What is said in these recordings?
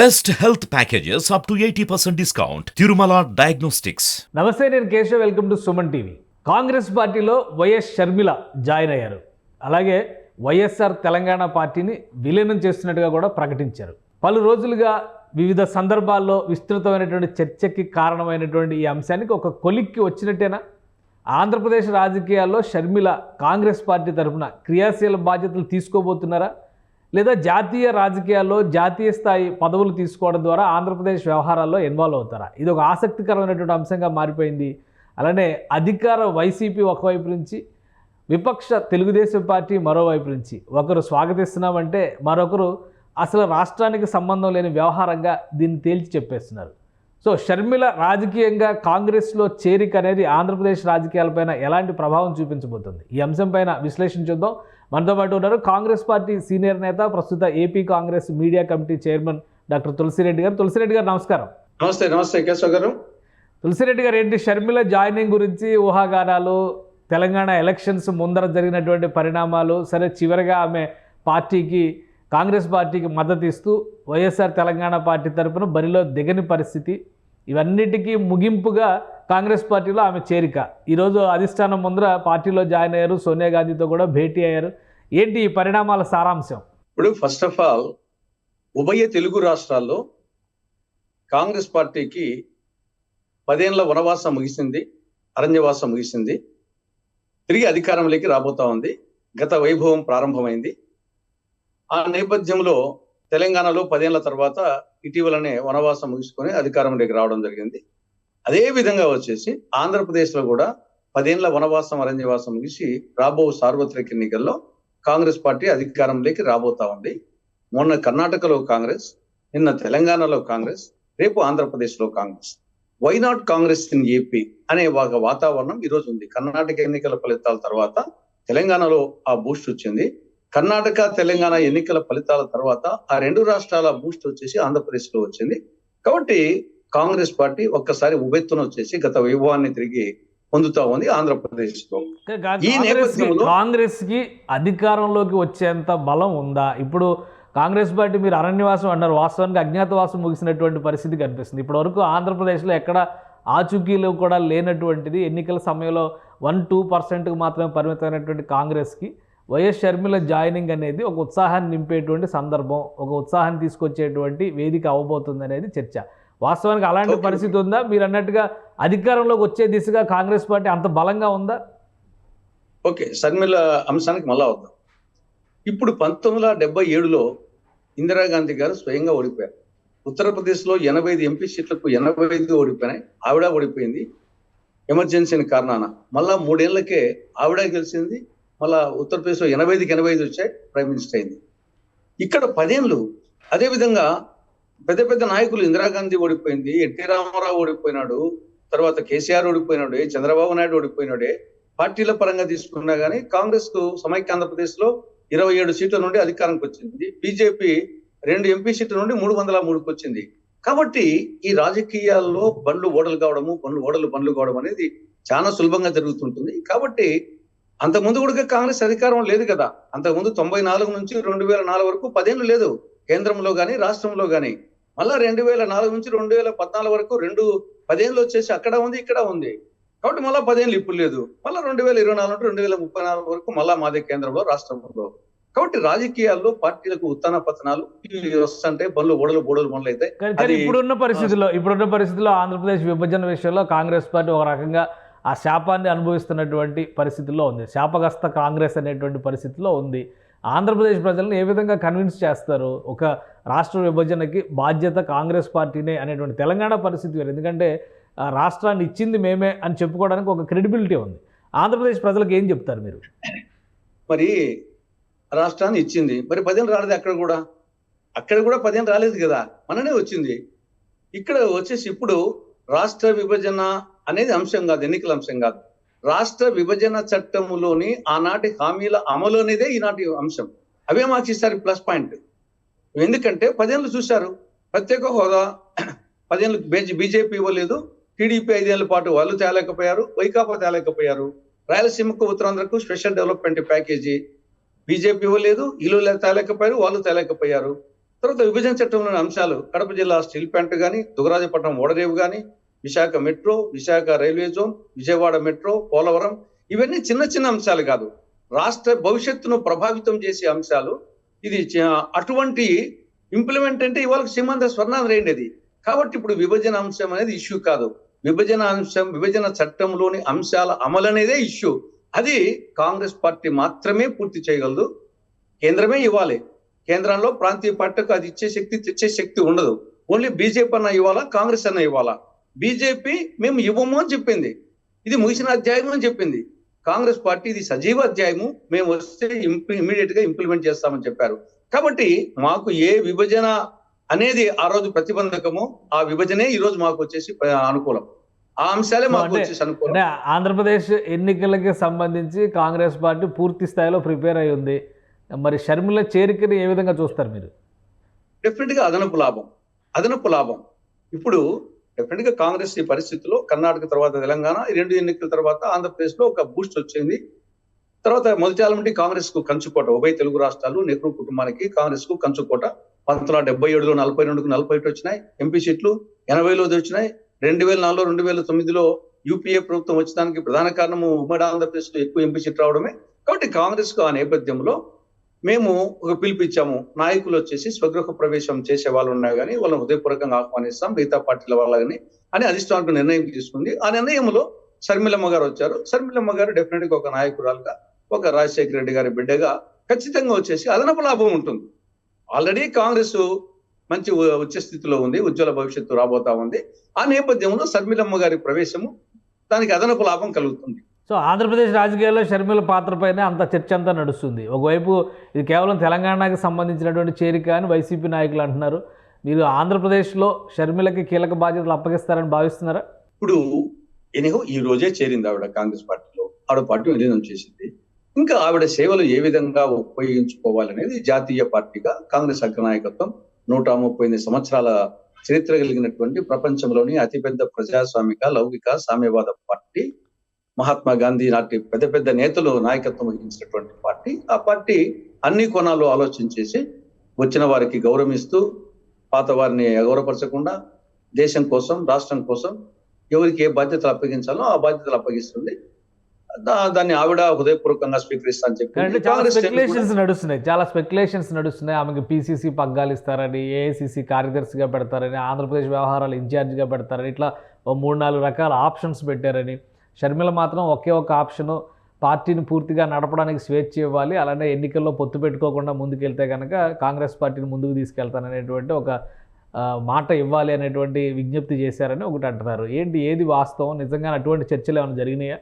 Best health packages up to eighty percent discount. Tirumala diagnostics నమస్తే నేను Keshav. Welcome to Suman TV. Congress పార్టీలో YS Sharmila join అయ్యారు. అలాగే వైఎస్ఆర్ తెలంగాణ పార్టీని విలీనం చేస్తున్నట్టుగా కూడా ప్రకటించారు. పలు రోజులుగా వివిధ సందర్భాల్లో విస్తృతమైనటువంటి చర్చకి కారణమైనటువంటి ఈ అంశానికి ఒక కొలిక్కి వచ్చినట్టేనా? ఆంధ్రప్రదేశ్ రాజకీయాల్లో షర్మిల కాంగ్రెస్ పార్టీ తరఫున క్రియాశీల బాధ్యతలు తీసుకోబోతున్నారా? లేదా జాతీయ రాజకీయాల్లో జాతీయ స్థాయి పదవులు తీసుకోవడం ద్వారా ఆంధ్రప్రదేశ్ వ్యవహారాల్లో ఇన్వాల్వ్ అవుతారా? ఇది ఒక ఆసక్తికరమైనటువంటి అంశంగా మారిపోయింది. అలానే అధికార వైసీపీ ఒకవైపు నుంచి విపక్ష తెలుగుదేశం పార్టీ మరోవైపు నుంచి ఒకరు స్వాగతిస్తున్నామంటే మరొకరు అసలు రాష్ట్రానికి సంబంధం లేని వ్యవహారంగా దీన్ని తేల్చి చెప్పేస్తున్నారు. సో షర్మిల రాజకీయంగా కాంగ్రెస్లో చేరిక అనేది ఆంధ్రప్రదేశ్ రాజకీయాలపైన ఎలాంటి ప్రభావం చూపించబోతుంది? ఈ అంశంపైన విశ్లేషణ చూద్దాం. మనతో పాటు ఉన్నారు కాంగ్రెస్ పార్టీ సీనియర్ నేత ప్రస్తుత AP Congress media committee chairman doctor Tulasi Reddy గారు. తులసిరెడ్డి గారు నమస్కారం. నమస్తే నమస్తే. కేశవ్ గారు. తులసిరెడ్డి గారు ఏంటి షర్మిల జాయినింగ్ గురించి ఊహాగానాలు తెలంగాణ ఎలక్షన్స్ ముందర జరిగినటువంటి పరిణామాలు సరే చివరిగా ఆమె పార్టీకి కాంగ్రెస్ పార్టీకి మద్దతు ఇస్తూ వైఎస్ఆర్ తెలంగాణ పార్టీ తరపున బరిలో దిగని పరిస్థితి ఇవన్నిటికీ ముగింపుగా కాంగ్రెస్ పార్టీలో ఆమె చేరిక. ఈరోజు అధిష్టానం ముందర పార్టీలో జాయిన్ అయ్యారు సోనియా గాంధీతో కూడా భేటీ అయ్యారు. ఏంటి ఈ పరిణామాల సారాంశం? ఇప్పుడు ఫస్ట్ ఆఫ్ ఆల్ ఉభయ తెలుగు రాష్ట్రాల్లో కాంగ్రెస్ పార్టీకి పదేళ్ళ వనవాసం ముగిసింది అరణ్యవాసం ముగిసింది. తిరిగి అధికారంలోకి రాబోతా ఉంది. గత వైభవం ప్రారంభమైంది. ఆ నేపథ్యంలో తెలంగాణలో పదేళ్ళ తర్వాత ఇటీవలనే వనవాసం ముగించుకొని అధికారంలోకి రావడం జరిగింది. అదే విధంగా వచ్చేసి ఆంధ్రప్రదేశ్లో కూడా పదేళ్ళ వనవాసం అరణ్యవాసం ముగిసి రాబో సార్వత్రిక ఎన్నికల్లో కాంగ్రెస్ పార్టీ అధికారంలోకి రాబోతా ఉంది. మొన్న కర్ణాటకలో కాంగ్రెస్ నిన్న తెలంగాణలో కాంగ్రెస్ రేపు ఆంధ్రప్రదేశ్లో Congress. Why not Congress in AP అనే ఒక వాతావరణం ఈరోజు ఉంది. కర్ణాటక ఎన్నికల ఫలితాల తర్వాత తెలంగాణలో ఆ బూస్ట్ వచ్చింది. కర్ణాటక తెలంగాణ ఎన్నికల ఫలితాల తర్వాత ఆ రెండు రాష్ట్రాల బూస్ట్ వచ్చేసి ఆంధ్రప్రదేశ్లో వచ్చింది. కాబట్టి కాంగ్రెస్ పార్టీ ఒక్కసారి ఉబెత్తున వచ్చేసి గత వైభవాన్ని తిరిగి పొందుతా ఉంది ఆంధ్రప్రదేశ్లో ఈ నేపథ్యంలో- కాంగ్రెస్కి అధికారంలోకి వచ్చేంత బలం ఉందా? ఇప్పుడు కాంగ్రెస్ పార్టీ మీరు అరణ్యవాసం అన్నారు వాస్తవానికి అజ్ఞాతవాసం ముగిసినటువంటి పరిస్థితి కనిపిస్తుంది. ఇప్పటి వరకు ఆంధ్రప్రదేశ్లో ఎక్కడ ఆచూకీలు కూడా లేనటువంటిది ఎన్నికల సమయంలో వన్ టూ పర్సెంట్కి మాత్రమే పరిమితమైనటువంటి కాంగ్రెస్కి వైఎస్ షర్మిల జాయినింగ్ అనేది ఒక ఉత్సాహాన్ని నింపేటువంటి సందర్భం ఒక ఉత్సాహాన్ని తీసుకొచ్చేటువంటి వేదిక అవ్వబోతుంది అనేది చర్చ. వాస్తవానికి అలాంటి. పరిస్థితి ఉందా? మీరు అన్నట్టుగా అధికారంలోకి వచ్చే దిశగా కాంగ్రెస్ పార్టీ అంత బలంగా ఉందా? ఓకే షర్మిల అంశానికి మళ్ళా వద్దాం. ఇప్పుడు పంతొమ్మిది వందల డెబ్బై ఏడులో ఇందిరాగాంధీ గారు స్వయంగా ఓడిపోయారు. ఉత్తరప్రదేశ్లో ఎనభై ఐదు ఎంపీ సీట్లకు ఎనభై ఐదు ఓడిపోయినాయి. ఆవిడ ఓడిపోయింది. ఎమర్జెన్సీ కారణాన మళ్ళా మూడేళ్ళకే ఆవిడ గెలిచింది. మళ్ళా ఉత్తరప్రదేశ్లో ఎనభై ఐదుకి ఎనభై ఐదు వచ్చాయి. ప్రైమ్ మినిస్టర్ అయింది. ఇక్కడ పదేళ్ళు అదే విధంగా పెద్ద పెద్ద నాయకులు ఇందిరాగాంధీ ఓడిపోయింది ఎన్టీ రామారావు ఓడిపోయినాడు తర్వాత కేసీఆర్ ఓడిపోయినాడే చంద్రబాబు నాయుడు ఓడిపోయినాడే పార్టీల పరంగా తీసుకున్నా కానీ కాంగ్రెస్కు సమైక్య ఆంధ్రప్రదేశ్లో ఇరవై ఏడు సీట్ల నుండి అధికారంకి వచ్చింది. బీజేపీ రెండు ఎంపీ సీట్ల నుండి మూడు వందల మూడుకి వచ్చింది. కాబట్టి ఈ రాజకీయాల్లో బండ్లు ఓడలు కావడము బండ్లు ఓడలు బండ్లు కావడం అనేది చాలా సులభంగా జరుగుతుంటుంది. కాబట్టి అంతకుముందు కూడా కాంగ్రెస్ అధికారం లేదు కదా. అంతకుముందు తొంభై నాలుగు నుంచి రెండు వేల నాలుగు వరకు పదేళ్ళు లేదు. కేంద్రంలో గాని రాష్ట్రంలో గాని. మళ్ళా రెండు వేల నాలుగు నుంచి రెండు వేల పద్నాలుగు వరకు రెండు పదేళ్ళు వచ్చేసి అక్కడ ఉంది ఇక్కడ ఉంది. కాబట్టి మళ్ళా పదేళ్ళు ఇప్పుడు లేదు. మళ్ళా రెండు వేల ఇరవై నాలుగు నుండి రెండు వేల ముప్పై నాలుగు వరకు మళ్ళా మాదే కేంద్రంలో రాష్ట్రంలో. కాబట్టి రాజకీయాల్లో పార్టీలకు ఉత్తాన పతనాలు ఇవి వస్తుంటే బండ్లు ఓడలు బోడలు బండ్లు అయితే కానీ కానీ ఇప్పుడున్న పరిస్థితుల్లో ఇప్పుడున్న పరిస్థితుల్లో ఆంధ్రప్రదేశ్ విభజన విషయంలో కాంగ్రెస్ పార్టీ ఒక రకంగా ఆ శాపాన్ని అనుభవిస్తున్నటువంటి పరిస్థితుల్లో ఉంది. శాపగ్రస్త కాంగ్రెస్ అనేటువంటి పరిస్థితిలో ఉంది. ఆంధ్రప్రదేశ్ ప్రజలను ఏ విధంగా కన్విన్స్ చేస్తారు? ఒక రాష్ట్ర విభజనకి బాధ్యత కాంగ్రెస్ పార్టీనే అనేటువంటి తెలంగాణ పరిస్థితి వేరు. ఎందుకంటే ఆ రాష్ట్రాన్ని ఇచ్చింది మేమే అని చెప్పుకోవడానికి ఒక క్రెడిబిలిటీ ఉంది. ఆంధ్రప్రదేశ్ ప్రజలకు ఏం చెప్తారు మీరు? మరి రాష్ట్రాన్ని ఇచ్చింది. మరి పదేళ్ళు రాలేదు అక్కడ కూడా? అక్కడ కూడా పదేళ్ళు రాలేదు కదా. మననే వచ్చింది. ఇక్కడ వచ్చేసి ఇప్పుడు రాష్ట్ర విభజన అనేది అంశం కాదు ఎన్నికల అంశం కాదు. రాష్ట్ర విభజన చట్టములోని ఆనాటి హామీల అమలు అనేదే ఈనాటి అంశం. అవే మాకు ప్లస్ పాయింట్. ఎందుకంటే పదేళ్ళు చూశారు. ప్రత్యేక హోదా పదేళ్ళు బీజేపీ ఇవ్వలేదు. టీడీపీ ఐదేళ్ళ పాటు వాళ్ళు తేలేకపోయారు. వైకాపా తేలేకపోయారు. రాయలసీమకు ఉత్తరాంధ్రకు స్పెషల్ డెవలప్మెంట్ ప్యాకేజీ బీజేపీ ఇవ్వలేదు. ఇల్లు తేలేకపోయారు. వాళ్ళు తేలేకపోయారు. తర్వాత విభజన చట్టంలోని అంశాలు కడప జిల్లా స్టీల్ ప్లాంట్ కానీ దుగరాజపట్నం ఓడరేవు కానీ Visakha metro Visakha railway zone Vijayawada metro Polavaram ఇవన్నీ చిన్న చిన్న అంశాలు కాదు. రాష్ట్ర భవిష్యత్తును ప్రభావితం చేసే అంశాలు. ఇది అటువంటి ఇంప్లిమెంట్ అంటే ఇవాళ సీమంత స్వర్ణాలు రేండేది. కాబట్టి ఇప్పుడు విభజన అంశం అనేది ఇష్యూ కాదు. విభజన అంశం విభజన చట్టంలోని అంశాల అమలు అనేదే ఇష్యూ అది కాంగ్రెస్ పార్టీ మాత్రమే పూర్తి చేయగలదు. కేంద్రమే ఇవ్వాలి. కేంద్రంలో ప్రాంతీయ పార్టీకి అది ఇచ్చే శక్తి తెచ్చే శక్తి ఉండదు. ఓన్లీ బీజేపీ అన్న ఇవ్వాలా? కాంగ్రెస్ అన్న ఇవ్వాలా? బీజేపీ మేము ఇవ్వము అని చెప్పింది. ఇది ముగిసిన అధ్యాయం అని చెప్పింది. కాంగ్రెస్ పార్టీ ఇది సజీవ అధ్యాయము. మేము వస్తే ఇమీడియట్గా ఇంప్లిమెంట్ చేస్తామని చెప్పారు. కాబట్టి మాకు ఏ విభజన అనేది ఆ రోజు ప్రతిబంధకము. ఆ విభజనే ఈ రోజు మాకు వచ్చేసి అనుకూలం. ఆ అంశాలే మాకు వచ్చేసి అనుకూలం. ఆంధ్రప్రదేశ్ ఎన్నికలకి సంబంధించి కాంగ్రెస్ పార్టీ పూర్తి స్థాయిలో ప్రిపేర్ అయి ఉంది. మరి షర్మిల చేరికని ఏ విధంగా చూస్తారు మీరు? డెఫినెట్గా అదనపు లాభం. అదనపు లాభం. ఇప్పుడు డెఫినెట్గా కాంగ్రెస్ ఈ పరిస్థితిలో కర్ణాటక తర్వాత తెలంగాణ ఈ రెండు ఎన్నికల తర్వాత ఆంధ్రప్రదేశ్లో ఒక బూస్ట్ వచ్చింది. తర్వాత మొదటి నుండి కాంగ్రెస్కు కంచుకోట ఉభయ తెలుగు రాష్ట్రాలు నెహ్రూ కుటుంబానికి కాంగ్రెస్కు కంచుకోట. పంతొమ్మిది వందల డెబ్బై ఏడులో నలభై రెండుకు నలభై ఒకటి వచ్చినాయి. ఎంపీ సీట్లు ఎనభైలో వచ్చినాయి. రెండు వేల నాలుగులో రెండు వేల తొమ్మిదిలో యూపీఏ ప్రభుత్వం వచ్చడానికి ప్రధాన కారణము ఉమ్మడి ఆంధ్రప్రదేశ్లో ఎక్కువ ఎంపీ సీట్ రావడమే. కాబట్టి కాంగ్రెస్కు ఆ నేపథ్యంలో మేము ఒక పిలిపించాము. నాయకులు వచ్చేసి స్వగృహ ప్రవేశం చేసే వాళ్ళు ఉన్నా కానీ వాళ్ళని హృదయపూర్వకంగా ఆహ్వానిస్తాం. మిగతా పార్టీల వాళ్ళని అని అధిష్టానికి నిర్ణయం తీసుకుంది. ఆ నిర్ణయంలో శర్మిలమ్మ గారు వచ్చారు. శర్మిలమ్మ గారు డెఫినెట్గా ఒక నాయకురాలుగా ఒక రాజశేఖర రెడ్డి గారి బిడ్డగా ఖచ్చితంగా వచ్చేసి అదనపు లాభం ఉంటుంది. ఆల్రెడీ కాంగ్రెస్ మంచి ఉచ్చ స్థితిలో ఉంది. ఉజ్వల భవిష్యత్తు రాబోతా ఉంది. ఆ నేపథ్యంలో శర్మిలమ్మ గారి ప్రవేశము దానికి అదనపు లాభం కలుగుతుంది. సో ఆంధ్రప్రదేశ్ రాజకీయాల్లో షర్మిల పాత్రపైనే అంత చర్చ అంతా నడుస్తుంది. ఒకవైపు ఇది కేవలం తెలంగాణకి సంబంధించినటువంటి చేరిక అని వైసీపీ నాయకులు అంటున్నారు. మీరు ఆంధ్రప్రదేశ్లో షర్మిలకి కీలక బాధ్యతలు అప్పగిస్తారని భావిస్తున్నారా? ఇప్పుడు ఎనిహో ఈ రోజే చేరింది ఆవిడ కాంగ్రెస్ పార్టీలో. ఆవిడ పార్టీ విలీనం చేసింది. ఇంకా ఆవిడ సేవలు ఏ విధంగా ఉపయోగించుకోవాలనేది జాతీయ పార్టీగా కాంగ్రెస్ అగ్రనాయకత్వం నూట ముప్పై ఎనిమిది సంవత్సరాల చరిత్ర కలిగినటువంటి ప్రపంచంలోని అతిపెద్ద ప్రజాస్వామిక లౌకిక సామ్యవాద పార్టీ మహాత్మా గాంధీ నాటి పెద్ద పెద్ద నేతలు నాయకత్వం వహించినటువంటి పార్టీ ఆ పార్టీ అన్ని కోణాల్లో ఆలోచించేసి వచ్చిన వారికి గౌరవిస్తూ పాత వారిని అగౌరవపరచకుండా దేశం కోసం రాష్ట్రం కోసం ఎవరికి ఏ బాధ్యతలు అప్పగించాలో ఆ బాధ్యతలు అప్పగిస్తుంది. దాన్ని ఆవిడ హృదయపూర్వకంగా స్వీకరిస్తా అని చెప్పి చాలా స్పెక్యులేషన్స్ నడుస్తున్నాయి. చాలా స్పెక్యులేషన్స్ నడుస్తున్నాయి. ఆమెకి పీసీసీ పగ్గాలు ఇస్తారని ఏఐసీసీ కార్యదర్శిగా పెడతారని ఆంధ్రప్రదేశ్ వ్యవహారాలు ఇన్ఛార్జిగా పెడతారని ఇట్లా మూడు నాలుగు రకాల ఆప్షన్స్ పెట్టారని షర్మిల మాత్రం ఒకే ఒక ఆప్షను పార్టీని పూర్తిగా నడపడానికి స్వేచ్ఛ ఇవ్వాలి అలానే ఎన్నికల్లో పొత్తు పెట్టుకోకుండా ముందుకెళ్తే కనుక కాంగ్రెస్ పార్టీని ముందుకు తీసుకెళ్తాననేటువంటి ఒక మాట ఇవ్వాలి అనేటువంటి విజ్ఞప్తి చేశారని ఒకటి అంటున్నారు. ఏంటి ఏది వాస్తవం? నిజంగా అటువంటి చర్చలు ఏమైనా జరిగినాయా?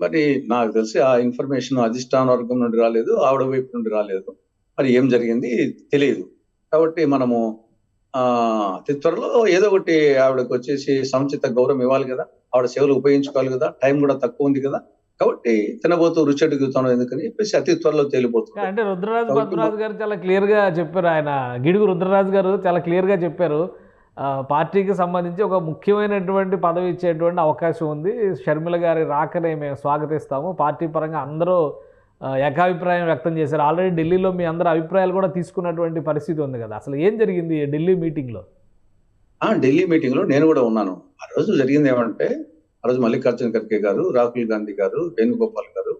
మరి నాకు తెలిసి ఆ ఇన్ఫర్మేషన్ అధిష్టాన వర్గం నుండి రాలేదు ఆవిడ వైపు నుండి రాలేదు. మరి ఏం జరిగింది? తెలియదు కాబట్టి మనము త్వరలో ఏదో ఒకటి ఆవిడకి వచ్చేసి సముచిత గౌరవం ఇవ్వాలి కదా. ఆవిడ సేవలు ఉపయోగించుకోవాలి కదా. టైం కూడా తక్కువ ఉంది కదా. కాబట్టి తినబోతూ రుచి అడుగుతాను ఎందుకని చెప్పేసి అతి త్వరలో తేలిపోతుంది. అంటే రుద్రరాజు భద్రరాజు గారు చాలా క్లియర్గా చెప్పారు. ఆయన గిడుగు రుద్రరాజు గారు చాలా క్లియర్గా చెప్పారు. ఆ, పార్టీకి సంబంధించి ఒక ముఖ్యమైనటువంటి పదవి ఇచ్చేటువంటి అవకాశం ఉంది. షర్మిల గారి రాకనే మేము స్వాగతిస్తాము. పార్టీ పరంగా అందరూ ఏకాభిప్రాయం వ్యక్తం చేశారు. ఆల్రెడీ ఢిల్లీలో మీ అందరి అభిప్రాయాలు కూడా తీసుకున్నటువంటి పరిస్థితి ఉంది కదా. అసలు ఏం జరిగింది ఢిల్లీ మీటింగ్లో? ఢిల్లీ మీటింగ్లో నేను కూడా ఉన్నాను. ఆ రోజు జరిగింది ఏమంటే ఆ రోజు మల్లికార్జున ఖర్గే గారు రాహుల్ గాంధీ గారు వేణుగోపాల్ గారు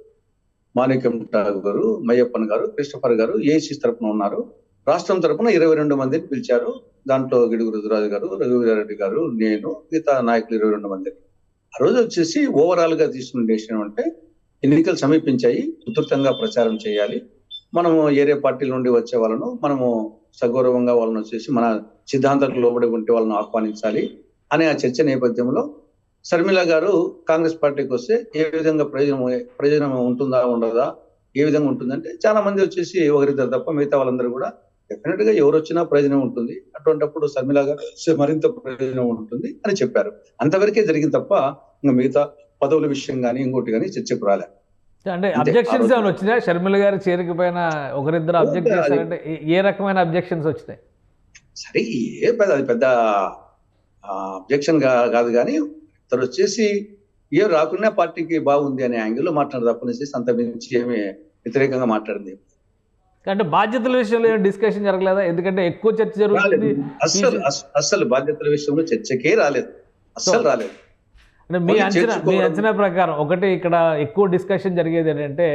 మాణిక్యం ఠాగూర్ గారు మయ్యప్పన్ గారు క్రిస్టఫర్ గారు ఏసీ తరఫున ఉన్నారు. రాష్ట్రం తరపున ఇరవై రెండు మందిని పిలిచారు. దాంట్లో గిడుగు రుద్రరాజు గారు రఘువీరారెడ్డి గారు నేను మిగతా నాయకులు ఇరవై రెండు మందిని. ఆ రోజు వచ్చేసి ఓవరాల్గా తీసుకున్న డెసిషన్ అంటే ఎన్నికలు సమీపించాయి ఉధృతంగా ప్రచారం చేయాలి. మనము ఏరే పార్టీల నుండి వచ్చే వాళ్ళను మనము సగౌరవంగా వాళ్ళను వచ్చేసి మన సిద్ధాంతాలకు లోబడి ఉంటే వాళ్ళని ఆహ్వానించాలి అనే ఆ చర్చ నేపథ్యంలో శర్మిల గారు కాంగ్రెస్ పార్టీకి వస్తే ఏ విధంగా ప్రయోజనం ప్రయోజనం ఉంటుందా ఉండదా ఏ విధంగా ఉంటుందంటే చాలా మంది వచ్చేసి ఒకరిద్దరు తప్ప మిగతా వాళ్ళందరూ కూడా డెఫినెట్గా ఎవరు వచ్చినా ప్రయోజనం ఉంటుంది. అటువంటిప్పుడు శర్మిల గారు మరింత ప్రయోజనం ఉంటుంది అని చెప్పారు. అంతవరకే జరిగింది తప్ప ఇంకా మిగతా పదవుల విషయం కానీ ఇంకోటి కానీ చర్చకు రాలే. అంటే అబ్జెక్షన్స్ ఏమైనా వచ్చినాయి? షర్మిల గారి చేరిక పైన ఒకరిద్దరు అబ్జెక్ట్ చేశారంటే ఏ- రకమైన అబ్జెక్షన్స్ వచ్చినాయి? సరే ఏ పెద్ద అది పెద్ద అబ్జెక్షన్ కాదు కానీ ఇతను వచ్చేసి ఏ రాకున్నా పార్టీకి బాగుంది అనే యాంగిల్లో మాట్లాడదు తప్పనిసేసి అంత మించి ఏమి వ్యతిరేకంగా మాట్లాడింది అంటే బాధ్యతల విషయంలో డిస్కషన్ జరగలేదా? ఎందుకంటే ఎక్కువ చర్చ జరుగుతుంది. అస్సలు అస్- అస్సలు బాధ్యతల విషయంలో చర్చకే రాలేదు. అస్సలు రాలేదు. అంటే మీ అంచనా మీ. అంచనా ప్రకారం ఒకటి ఇక్కడ ఎక్కువ డిస్కషన్ జరిగేది ఏంటంటే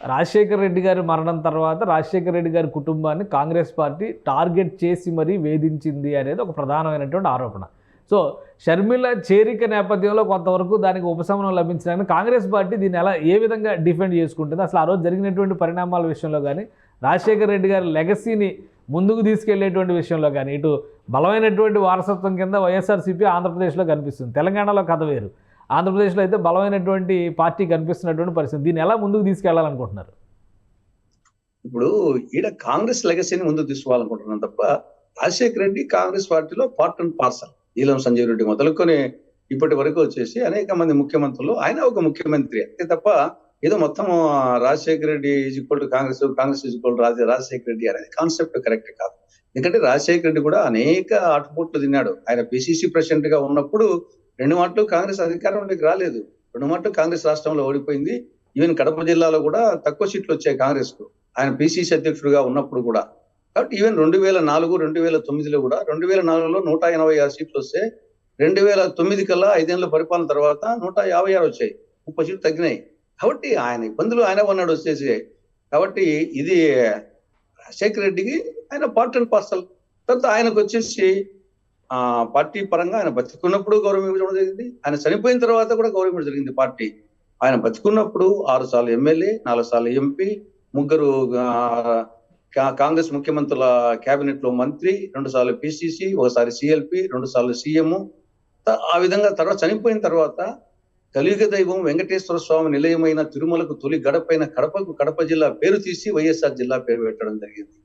రాజశేఖర రెడ్డి గారి మరణం తర్వాత రాజశేఖర రెడ్డి గారి కుటుంబాన్ని కాంగ్రెస్ పార్టీ టార్గెట్ చేసి మరీ వేధించింది అనేది ఒక ప్రధానమైనటువంటి ఆరోపణ సో షర్మిల చేరిక నేపథ్యంలో కొంతవరకు దానికి ఉపశమనం లభించడానికి కాంగ్రెస్ పార్టీ దీన్ని ఎలా ఏ విధంగా డిఫెండ్ చేసుకుంటుంది అసలు ఆ రోజు జరిగినటువంటి పరిణామాల విషయంలో కానీ రాజశేఖర రెడ్డి గారి లెగసీని ముందుకు తీసుకెళ్ళేటువంటి విషయంలో కానీ ఇటు బలమైనటువంటి వారసత్వం కింద వైఎస్ఆర్సీపీ ఆంధ్రప్రదేశ్లో కనిపిస్తుంది. తెలంగాణలో కథ వేరు. ఆంధ్రప్రదేశ్లో అయితే బలమైనటువంటి పార్టీ కనిపిస్తున్నటువంటి పరిస్థితి. దీన్ని ఎలా ముందుకు తీసుకెళ్ళాలనుకుంటున్నారు? ఇప్పుడు ఈడ కాంగ్రెస్ లెగసీని ముందుకు తీసుకోవాలనుకుంటున్నాను తప్ప రాజశేఖర రెడ్డి కాంగ్రెస్ పార్టీలో పార్ట్ అండ్ పార్సల్. ఈలం సంజయ్ రెడ్డి మొదలుకొని ఇప్పటి వరకు వచ్చేసి అనేక మంది ముఖ్యమంత్రులు ఆయన ఒక ముఖ్యమంత్రి. అంతే తప్ప ఏదో మొత్తం Rajasekhara Reddy is equal to Congress Congress is equal Raja Rajasekhara Reddy అనేది కాన్సెప్ట్ కరెక్ట్ కాదు. ఎందుకంటే రాజశేఖర రెడ్డి కూడా అనేక ఆటుపోట్లు తిన్నాడు. ఆయన పిసిసి ప్రెసిడెంట్గా ఉన్నప్పుడు రెండు మాటలు కాంగ్రెస్ అధికారంలోకి రాలేదు. రెండు మాటలు కాంగ్రెస్ రాష్ట్రంలో ఓడిపోయింది. ఈవెన్ కడప జిల్లాలో కూడా తక్కువ సీట్లు వచ్చాయి కాంగ్రెస్కు ఆయన పిసిసి అధ్యక్షుడిగా ఉన్నప్పుడు కూడా. కాబట్టి ఈవెన్ రెండు వేల నాలుగు రెండు వేల తొమ్మిదిలో కూడా రెండు వేల నాలుగులో నూట ఎనభై ఆరు సీట్లు వస్తే రెండు వేల తొమ్మిది కల్లా ఐదేళ్ళ పరిపాలన తర్వాత నూట యాభై ఆరు వచ్చాయి. ముప్పై సీట్లు తగ్గినాయి. కాబట్టి ఆయన ఇబ్బందులు ఆయన ఉన్నాడు వచ్చేసి. కాబట్టి ఇది రాజశేఖర రెడ్డికి ఆయన పార్ట్ అండ్ పార్సల్ తర్వాత ఆయనకు వచ్చేసి ఆ పార్టీ పరంగా ఆయన బతుకున్నప్పుడు గౌరవం ఇవ్వడం జరిగింది. ఆయన చనిపోయిన తర్వాత కూడా గౌరవం ఇవ్వడం జరిగింది పార్టీ. ఆయన బతికున్నప్పుడు ఆరు సార్లు ఎమ్మెల్యే నాలుగు సార్లు ఎంపీ ముగ్గురు కాంగ్రెస్ ముఖ్యమంత్రుల కేబినెట్లో మంత్రి రెండు సార్లు పిసిసి ఒకసారి సిఎల్పి రెండు సార్లు సీఎం. ఆ విధంగా తర్వాత చనిపోయిన తర్వాత కలియుగ దైవం వెంకటేశ్వర స్వామి నిలయమైన తిరుమలకు తొలి గడపైన కడపకు కడప జిల్లా పేరు తీసి వైఎస్ఆర్ జిల్లా పేరు పెట్టడం జరిగింది.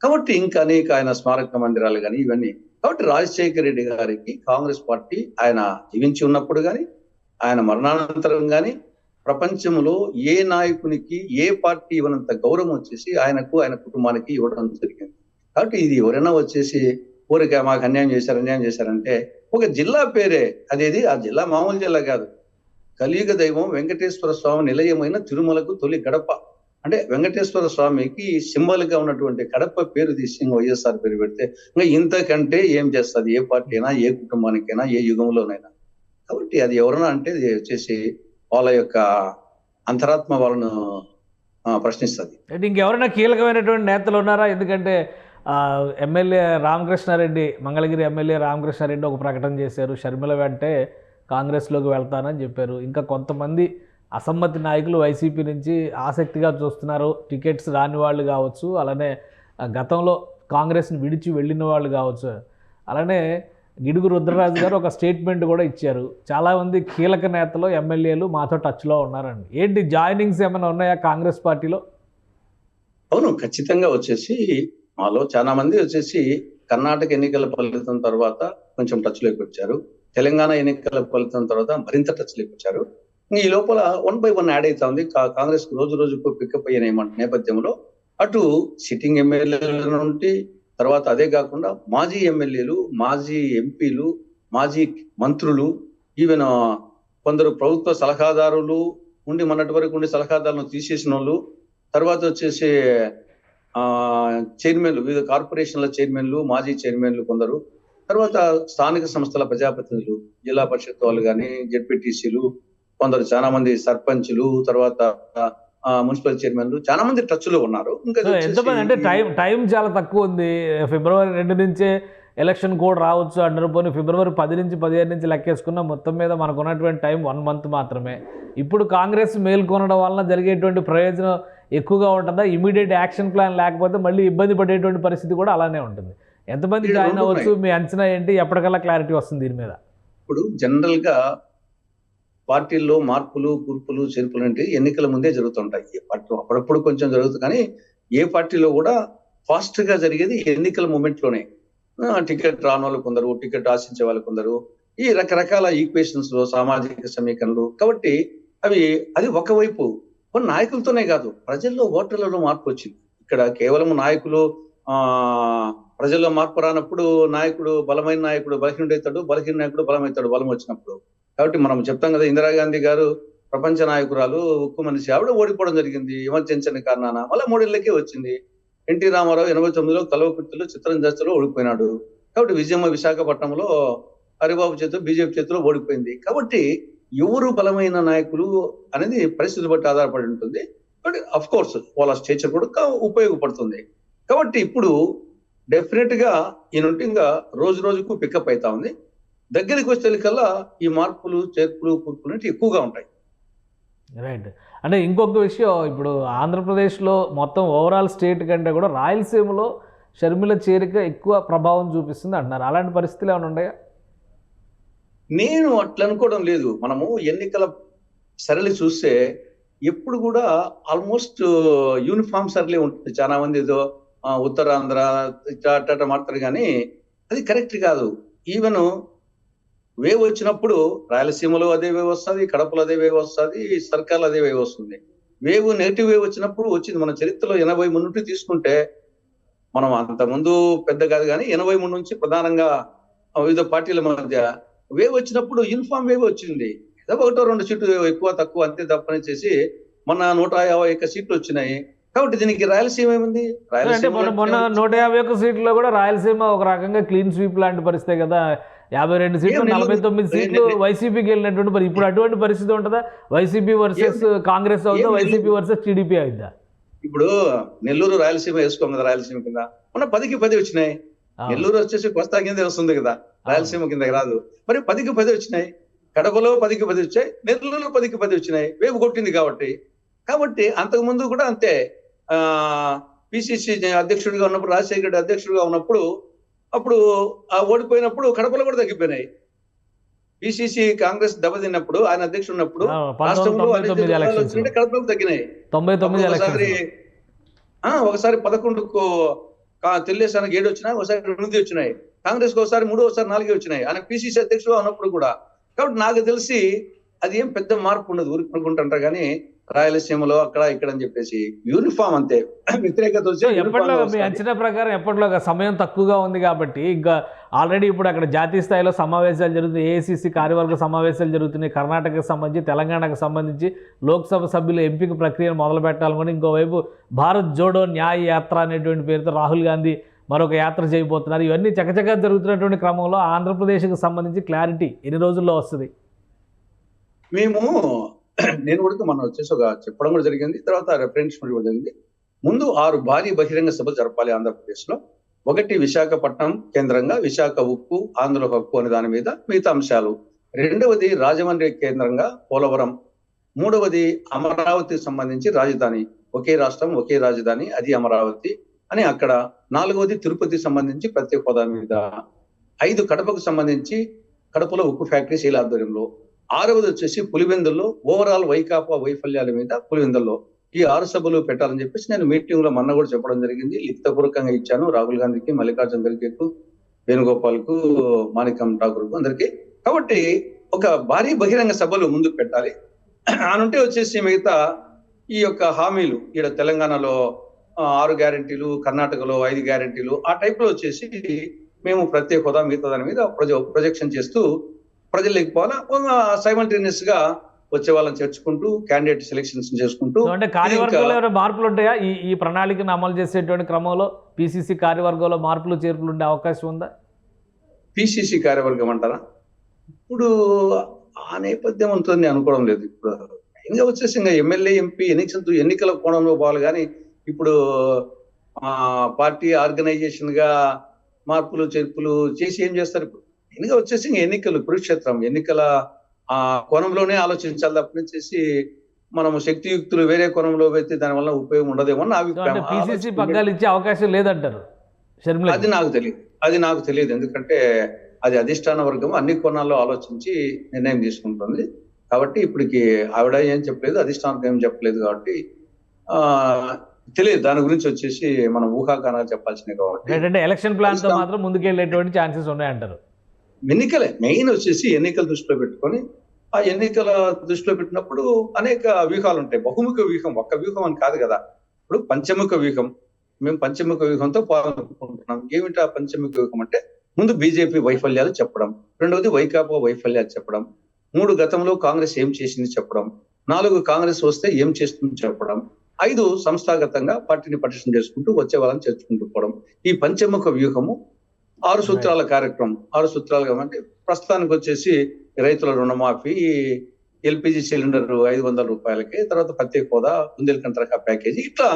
కాబట్టి ఇంకా అనేక ఆయన స్మారక మందిరాలు కానీ ఇవన్నీ. కాబట్టి రాజశేఖర రెడ్డి గారికి కాంగ్రెస్ పార్టీ ఆయన జీవించి ఉన్నప్పుడు కానీ ఆయన మరణానంతరం కానీ ప్రపంచంలో ఏ నాయకునికి ఏ పార్టీ ఇవ్వనంత గౌరవం వచ్చేసి ఆయనకు ఆయన కుటుంబానికి ఇవ్వడం జరిగింది. కాబట్టి ఇది ఎవరైనా వచ్చేసి ఊరికే మాకు అన్యాయం చేశారు అన్యాయం చేశారంటే ఒక జిల్లా పేరే. అదేది? ఆ జిల్లా మామూలు జిల్లా కాదు. కలియుగ దైవం వెంకటేశ్వర స్వామి నిలయమైన తిరుమలకు తొలి గడప. అంటే వెంకటేశ్వర స్వామికి సింబల్గా ఉన్నటువంటి కడప పేరు తీసి వైఎస్ఆర్ పేరు పెడితే ఇంకా ఇంతకంటే ఏం చేస్తుంది? ఏ పార్టీ అయినా ఏ కుటుంబానికైనా? ఏ యుగంలోనైనా? కాబట్టి అది ఎవరైనా అంటే వచ్చేసి వాళ్ళ యొక్క అంతరాత్మ వాళ్ళను ప్రశ్నిస్తుంది. అంటే ఇంకెవరైనా కీలకమైనటువంటి నేతలు ఉన్నారా? ఎందుకంటే ఎమ్మెల్యే రామకృష్ణారెడ్డి మంగళగిరి ఎమ్మెల్యే రామకృష్ణారెడ్డి ఒక ప్రకటన చేశారు. షర్మిల వెంటే కాంగ్రెస్లోకి వెళ్తానని చెప్పారు. ఇంకా కొంతమంది అసమ్మతి నాయకులు వైసీపీ నుంచి ఆసక్తిగా చూస్తున్నారు. టికెట్స్ రాని వాళ్ళు కావచ్చు అలానే గతంలో కాంగ్రెస్ని విడిచి వెళ్ళిన వాళ్ళు కావచ్చు. అలానే గిడుగు రుద్రరాజు గారు ఒక స్టేట్మెంట్ కూడా ఇచ్చారు. చాలామంది కీలక నేతలు ఎమ్మెల్యేలు మాతో టచ్లో ఉన్నారండి. ఏంటి జాయినింగ్స్ ఏమైనా ఉన్నాయా కాంగ్రెస్ పార్టీలో? అవును ఖచ్చితంగా వచ్చేసి మాలో చాలా మంది వచ్చేసి కర్ణాటక ఎన్నికల ఫలితం తర్వాత కొంచెం టచ్లోకి వచ్చారు. తెలంగాణ ఎన్నికల ఫలితం తర్వాత మరింత టచ్ వచ్చారు ఈ లోపల వన్ బై వన్ యాడ్ అవుతా ఉంది. కాంగ్రెస్ రోజు రోజుకు పికప్ అయిన నేపథ్యంలో అటు సిట్టింగ్ ఎమ్మెల్యేల నుండి తర్వాత అదే కాకుండా మాజీ ఎమ్మెల్యేలు మాజీ ఎంపీలు మాజీ మంత్రులు ఈవెన్ కొందరు ప్రభుత్వ సలహాదారులు ఉండి మొన్నటి వరకు ఉండి సలహాదారులను తీసేసిన వాళ్ళు తర్వాత వచ్చేసి ఆ చైర్మన్లు వివిధ కార్పొరేషన్ల చైర్మన్లు మాజీ చైర్మన్లు కొందరు తర్వాత స్థానిక సంస్థల ప్రజాప్రతినిధులు జిల్లా పరిషత్ వాళ్ళు కానీ జెడ్పీటీసీలు కొందరు చాలా మంది సర్పంచులు తర్వాత మున్సిపల్ చైర్మన్లు చాలా మంది టచ్లో ఉన్నారు. ఇంకా ఎంతమంది అంటే టైం టైం చాలా తక్కువ ఉంది. ఫిబ్రవరి రెండు నుంచే ఎలక్షన్ కోడ్ రావచ్చు అంటారు పోనీ ఫిబ్రవరి పది నుంచి పదిహేను నుంచి లెక్కేసుకున్న మొత్తం మీద మనకు ఉన్నటువంటి టైం వన్ మంత్ మాత్రమే. ఇప్పుడు కాంగ్రెస్ మేల్కొనడం వలన జరిగేటువంటి ప్రయోజనం ఎక్కువగా ఉంటుందా? ఇమీడియట్ యాక్షన్ ప్లాన్ లేకపోతే మళ్ళీ ఇబ్బంది పడేటువంటి పరిస్థితి కూడా అలానే ఉంటుంది. ఎంతమంది జాయిన్ అవ్వచ్చు? మీ అంచనా ఏంటి? ఎప్పటికల్లా క్లారిటీ వస్తుంది దీని మీద. ఇప్పుడు జనరల్గా పార్టీల్లో మార్పులు కూర్పులు చేర్పులు అంటే ఎన్నికల ముందే జరుగుతుంటాయి. ఏ పార్టీ అప్పుడప్పుడు కొంచెం జరుగుతుంది కానీ ఏ పార్టీలో కూడా ఫాస్ట్గా జరిగేది ఎన్నికల మూమెంట్లోనే టికెట్ రాని వాళ్ళు కొందరు టికెట్ ఆశించే వాళ్ళు కొందరు ఈ రకరకాల ఈక్వేషన్స్లో సామాజిక సమీకరణలు కాబట్టి అవి అది ఒకవైపు. కొన్ని నాయకులతోనే కాదు ప్రజల్లో ఓటర్లలో మార్పు వచ్చింది. ఇక్కడ కేవలం నాయకులు ప్రజల్లో మార్పు రానప్పుడు నాయకుడు బలమైన నాయకుడు బలహీనుడైతాడు బలహీన నాయకుడు బలమవుతాడు బలం వచ్చినప్పుడు. కాబట్టి మనం చెప్తాం కదా ఇందిరాగాంధీ గారు ప్రపంచ నాయకురాలు ఉక్కు మనిషి ఆవిడ ఓడిపోవడం జరిగింది విమర్శించని కారణాన. మళ్ళీ మూడేళ్ళకే వచ్చింది. ఎన్టీ రామారావు ఎనభై తొమ్మిదిలో కలవకుర్తిలో చిత్రంజాతిలో ఓడిపోయినాడు. కాబట్టి విజయమ్మ విశాఖపట్నంలో హరిబాబు చేతిలో బీజేపీ చేతిలో ఓడిపోయింది. కాబట్టి ఎవరు బలమైన నాయకులు అనేది పరిస్థితి బట్టి ఆధారపడి ఉంటుంది. బట్ అఫ్ కోర్స్ వాళ్ళ స్టేచర్ కూడా ఉపయోగపడుతుంది. కాబట్టి ఇప్పుడు డెఫినెట్గా ఈయనంటే ఇంకా రోజు రోజుకు పికప్ అవుతా ఉంది. దగ్గరికి వచ్చేకల్లా ఈ మార్పులు చేర్పులు కూర్పులు ఎక్కువగా ఉంటాయి. రైట్ అంటే ఇంకొక విషయం ఇప్పుడు ఆంధ్రప్రదేశ్లో మొత్తం ఓవరాల్ స్టేట్ కంటే కూడా రాయలసీమలో షర్మిల చేరిక ఎక్కువ ప్రభావం చూపిస్తుంది అంటున్నారు. అలాంటి పరిస్థితులు ఏమైనా ఉన్నాయా? నేను అట్లా అనుకోవడం లేదు. మనము ఎన్నికల సరళి చూస్తే ఎప్పుడు కూడా ఆల్మోస్ట్ యూనిఫామ్ సరళి ఉంటుంది. చాలా మంది ఏదో ఉత్తరాంధ్ర ఇట్లా అట్లా కానీ అది కరెక్ట్ కాదు. ఈవెన్ వేవ్ వచ్చినప్పుడు రాయలసీమలో అదే వేవ్ వస్తుంది కడపలో అదే వేవ్ వస్తుంది సర్కార్లో అదే వేవ్ వస్తుంది. వేవ్ నెగిటివ్ వేవ్ వచ్చినప్పుడు వచ్చింది. మన చరిత్రలో ఎనభై ముందు నుండి తీసుకుంటే మనం అంత ముందు పెద్ద కాదు కానీ ఎనభై మూడు నుంచి ప్రధానంగా వివిధ పార్టీల మధ్య వేవ్ వచ్చినప్పుడు యూనిఫామ్ వేవ్ వచ్చింది. ఏదో ఒకటో రెండు సీట్లు ఎక్కువ తక్కువ అంతే తప్పని చేసి మన నూట యాభై ఒక్క సీట్లు వచ్చినాయి. కాబట్టి దీనికి రాయలసీమ ఏముంది? అంటే మొన్న మొన్న రాయలసీమ నూట యాభై ఒక్క సీట్లో కూడా రాయలసీమ ఒక రకంగా క్లీన్ స్వీప్ లాంటి పరిస్థితే కదా. యాభై రెండు సీట్లు. నలభై తొమ్మిది సీట్లు. వైసీపీకి వెళ్ళినటువంటి మరి ఇప్పుడు అటువంటి పరిస్థితి ఉంటుందా? వైసీపీ వర్సెస్ కాంగ్రెస్ అవుతుందా. వైసీపీ వర్సెస్ టీడీపీ అవుతుందా ఇప్పుడు నెల్లూరు రాయలసీమ వేసుకోం కదా రాయలసీమ కింద. మొన్న పదికి పది వచ్చినాయి. నెల్లూరు వచ్చేసి కోస్తా కింద వస్తుంది కదా రాయలసీమ కిందకి రాదు. మరి పదికి పది వచ్చినాయి. కడపలో పదికి పది వచ్చాయి. నెల్లూరులో పదికి పది వచ్చినాయి. వేపు కొట్టింది కాబట్టి. కాబట్టి అంతకు ముందు కూడా అంతే. పిసిసి అధ్యక్షుడిగా ఉన్నప్పుడు రాజశేఖర రెడ్డి అధ్యక్షుడిగా ఉన్నప్పుడు అప్పుడు ఆ ఓడిపోయినప్పుడు కడపలో కూడా తగ్గిపోయినాయి. పిసిసి కాంగ్రెస్ దెబ్బతిన్నప్పుడు ఆయన అధ్యక్షుడు ఉన్నప్పుడు రాష్ట్రంలో తొంభై అన్ని తొమ్మిది జిల్లాల్లో ఎలక్షన్స్ వచ్చినట్టే కడపలో తగ్గినాయి. తొంభై తొమ్మిది ఒకసారి ఒకసారి పదకొండుకు తెలుగుదేశానికి ఏడు వచ్చినాయి ఒకసారి ఎనిమిది వచ్చినాయి. కాంగ్రెస్ ఒకసారి మూడు ఒకసారి నాలుగే వచ్చినాయి. ఆయన పిసిసి అధ్యక్షుడు ఉన్నప్పుడు కూడా. కాబట్టి నాకు తెలిసి అది ఏం పెద్ద మార్పు ఉండదు ఊరికి అనుకుంటుంటారు కానీ రాయలసీమలో అక్కడ ఇక్కడ అని చెప్పేసి యూనిఫామ్ అంతే. వ్యతిరేకత వచ్చి ఎప్పట్లో మీ. అంచనా ప్రకారం ఎప్పట్లో సమయం తక్కువగా ఉంది కాబట్టి ఇంకా ఆల్రెడీ ఇప్పుడు అక్కడ జాతీయ స్థాయిలో సమావేశాలు జరుగుతున్నాయి. ఏఐసిసి కార్యవర్గ సమావేశాలు జరుగుతున్నాయి. కర్ణాటకకు సంబంధించి తెలంగాణకు సంబంధించి లోక్సభ సభ్యుల ఎంపిక ప్రక్రియను మొదలు పెట్టాలని ఇంకోవైపు భారత్ జోడో న్యాయ యాత్ర అనేటువంటి పేరుతో రాహుల్ గాంధీ మరొక యాత్ర చేయబోతున్నారు. ఇవన్నీ చకచకా జరుగుతున్నటువంటి క్రమంలో ఆంధ్రప్రదేశ్కి సంబంధించి క్లారిటీ ఎన్ని రోజుల్లో వస్తుంది? మేము నేను కూడా మనం వచ్చేసి ఒక చెప్పడం కూడా జరిగింది. తర్వాత రిప్రజెంటేషన్ కూడా జరిగింది. ముందు ఆరు భారీ బహిరంగ సభలు జరపాలి ఆంధ్రప్రదేశ్లో ఒకటి విశాఖపట్నం కేంద్రంగా విశాఖ ఉక్కు ఆంధ్ర హక్కు అనే దాని మీద మిగతా అంశాలు. రెండవది రాజమండ్రి కేంద్రంగా పోలవరం. మూడవది అమరావతి సంబంధించి రాజధాని. ఒకే రాష్ట్రం ఒకే రాజధాని అది అమరావతి అని అక్కడ. నాలుగవది తిరుపతి సంబంధించి ప్రత్యేక హోదా మీద. ఐదు కడపకు సంబంధించి కడపలో ఉక్కు ఫ్యాక్టరీ శీల ఆధ్వర్యంలో. ఆరవది వచ్చేసి పులివెందుల్లో ఓవరాల్ వైకాపా వైఫల్యాల మీద పులివెందుల్లో ఈ ఆరు సభలు పెట్టాలని చెప్పేసి నేను మీటింగ్లో మొన్న కూడా చెప్పడం జరిగింది. లిఖితపూర్వకంగా ఇచ్చాను. రాహుల్ గాంధీకి మల్లికార్జున ఖర్గేకు వేణుగోపాల్కు మాణికం ఠాకూర్కు అందరికి. కాబట్టి ఒక భారీ బహిరంగ సభలు ముందుకు పెట్టాలి. అనుంటే వచ్చేసి మిగతా ఈ యొక్క హామీలు ఈడ తెలంగాణలో ఆరు గ్యారెంటీలు కర్ణాటకలో ఐదు గ్యారెంటీలు ఆ టైప్లో వచ్చేసి మేము ప్రత్యేక హోదా మిగతా దాని మీద ప్రొజెక్షన్ చేస్తూ ప్రజలకు పోవాలా సైమల్టేనియస్గా వచ్చే వాళ్ళని చేర్చుకుంటూ క్యాండిడేట్ సెలెక్షన్స్ చేసుకుంటూ అంటే కార్యవర్గంలో ఏమైనా మార్పులు ఉంటాయా? ఈ ఈ ప్రణాళికను అమలు చేసేటువంటి క్రమంలో పిసిసి కార్యవర్గంలో మార్పులు చేర్పులు ఉండే అవకాశం ఉందా? పిసిసి కార్యవర్గం అంటారా? ఇప్పుడు ఆ నేపథ్యం ఉంటుంది అనుకోవడం లేదు. ఇప్పుడు ఇంకా వచ్చేసి ఇంకా ఎమ్మెల్యే ఎంపీ ఎన్నికల ఎన్నికల కోణంలో పోవాలి కానీ ఇప్పుడు ఆ పార్టీ ఆర్గనైజేషన్గా మార్పులు చేర్పులు చేసి ఏం చేస్తారు ఇప్పుడు? ఇంకా వచ్చేసి ఎన్నికలు కురుక్షేత్రం ఎన్నికల ఆ కోణంలోనే ఆలోచించాలి తప్పించేసి మనము శక్తియుక్తులు వేరే కోణంలో పెడితే దాని వల్ల ఉపయోగం ఉండదేమో నా అభిప్రాయం. పిసిసి పగ్గాలు ఇచ్చే అవకాశం లేదంటారు అది నాకు తెలియదు. అది నాకు తెలియదు. ఎందుకంటే అది అధిష్టాన వర్గం అన్ని కోణాల్లో ఆలోచించి నిర్ణయం తీసుకుంటుంది. కాబట్టి ఇప్పటికి ఆవిడ ఏం చెప్పలేదు అధిష్టాన వర్గం ఏం చెప్పలేదు కాబట్టి ఆ తెలియదు. దాని గురించి వచ్చేసి మనం ఊహాగానాలు చెప్పాల్సినవి కాబట్టి. ఏంటంటే ఎలక్షన్ ప్లాన్తో మాత్రం ముందుకెళ్ళేటువంటి ఛాన్సెస్ ఉన్నాయంటారు. ఎన్నికలే. మెయిన్ వచ్చేసి ఎన్నికలు దృష్టిలో పెట్టుకొని ఆ ఎన్నికల దృష్టిలో పెట్టినప్పుడు అనేక వ్యూహాలు ఉంటాయి బహుముఖ వ్యూహం ఒక్క వ్యూహం అని కాదు కదా. ఇప్పుడు పంచముఖ వ్యూహం. మేము పంచముఖ వ్యూహంతో పాల్గొంటున్నాం. ఏమిటి ఆ పంచముఖ వ్యూహం అంటే ముందు బీజేపీ వైఫల్యాలు చెప్పడం రెండవది వైకాపా వైఫల్యాలు చెప్పడం మూడు గతంలో కాంగ్రెస్ ఏం చేసింది చెప్పడం నాలుగు కాంగ్రెస్ వస్తే ఏం చేస్తుంది చెప్పడం ఐదు సంస్థాగతంగా పార్టీని పటిష్టం చేసుకుంటూ వచ్చే వాళ్ళని చేర్చుకుంటూ పోవడం. ఈ పంచముఖ వ్యూహము ఆరు సూత్రాల కార్యక్రమం. ఆరు సూత్రాలు అంటే ప్రస్తుతానికి వచ్చేసి రైతుల రుణమాఫీ ఎల్పిజి సిలిండర్ ఐదు వందల రూపాయలకి తర్వాత ప్రత్యేక హోదా బుందేల్ఖండ్ తరహా ప్యాకేజీ ఇట్లా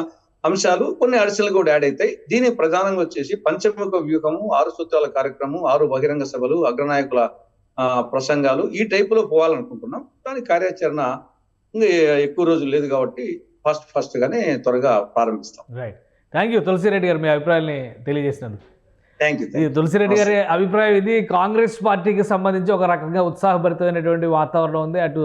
అంశాలు కొన్ని అడిషనల్ కూడా యాడ్ అవుతాయి. దీని ప్రధానంగా వచ్చేసి పంచముఖ వ్యూహము ఆరు సూత్రాల కార్యక్రమం ఆరు బహిరంగ సభలు అగ్రనాయకుల ఆ, ప్రసంగాలు ఈ టైప్లో పోవాలనుకుంటున్నాం. దాని కార్యాచరణ ఎక్కువ రోజులు లేదు కాబట్టి ఫస్ట్ ఫస్ట్ గానే త్వరగా ప్రారంభిస్తాం. రైట్ థ్యాంక్ యూ తులసిరెడ్డి గారు మీ అభిప్రాయాన్ని తెలియజేసినందుకు. ఇది తులసిరెడ్డి గారి అభిప్రాయం ఇది కాంగ్రెస్ పార్టీకి సంబంధించి ఒక రకంగా ఉత్సాహభరితమైనటువంటి వాతావరణం ఉంది. అటు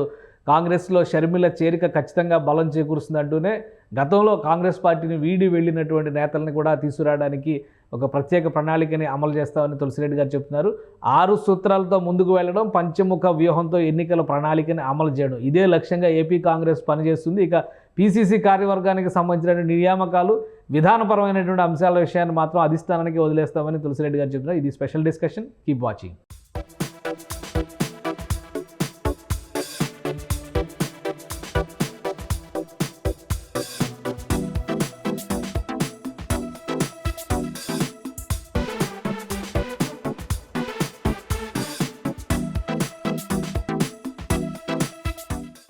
కాంగ్రెస్లో షర్మిల చేరిక ఖచ్చితంగా బలం చేకూరుస్తుంది అంటూనే గతంలో కాంగ్రెస్ పార్టీని వీడి వెళ్ళినటువంటి నేతల్ని కూడా తీసుకురావడానికి ఒక ప్రత్యేక ప్రణాళికని అమలు చేస్తామని తులసిరెడ్డి గారు చెప్తున్నారు. ఆరు సూత్రాలతో ముందుకు వెళ్ళడం పంచముఖ వ్యూహంతో ఎన్నికల ప్రణాళికని అమలు చేయడం ఇదే లక్ష్యంగా ఏపీ కాంగ్రెస్ పనిచేస్తుంది. ఇక పీసీసీ కార్యవర్గానికి సంబంధించిన నియామకాలు విధానపరమైనటువంటి అంశాల విషయాన్ని మాత్రం అధిష్టానానికి వదిలేస్తామని తులసిరెడ్డి గారు చెప్తున్నారు. ఇది స్పెషల్ డిస్కషన్. Keep watching